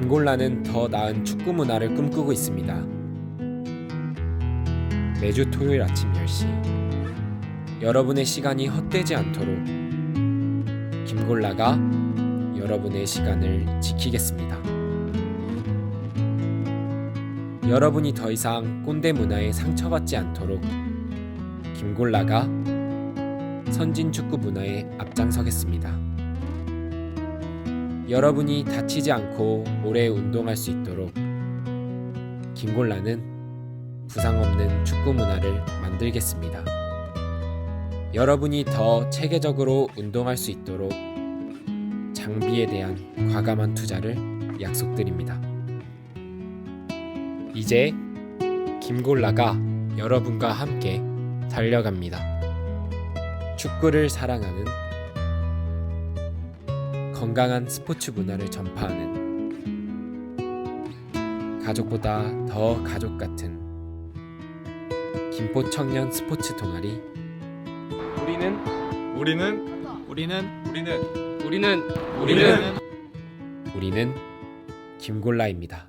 김골라는 더 나은 축구 문화를 꿈꾸고 있습니다. 매주 토요일 아침 10시 여러분의 시간이 헛되지 않도록 김골라가 여러분의 시간을 지키겠습니다. 여러분이 더 이상 꼰대 문화에 상처받지 않도록 김골라가 선진 축구 문화에 앞장서겠습니다. 여러분이 다치지 않고 오래 운동할 수 있도록 김골라는 부상 없는 축구 문화를 만들겠습니다. 여러분이 더 체계적으로 운동할 수 있도록 장비에 대한 과감한 투자를 약속드립니다. 이제 김골라가 여러분과 함께 달려갑니다. 축구를 사랑하는 건강한 스포츠 문화를 전파하는 가족보다 더 가족 같은 김포 청년 스포츠 동아리 우리는 우리는 우리는 우리는 우리는 우리는 우리는 김골라입니다.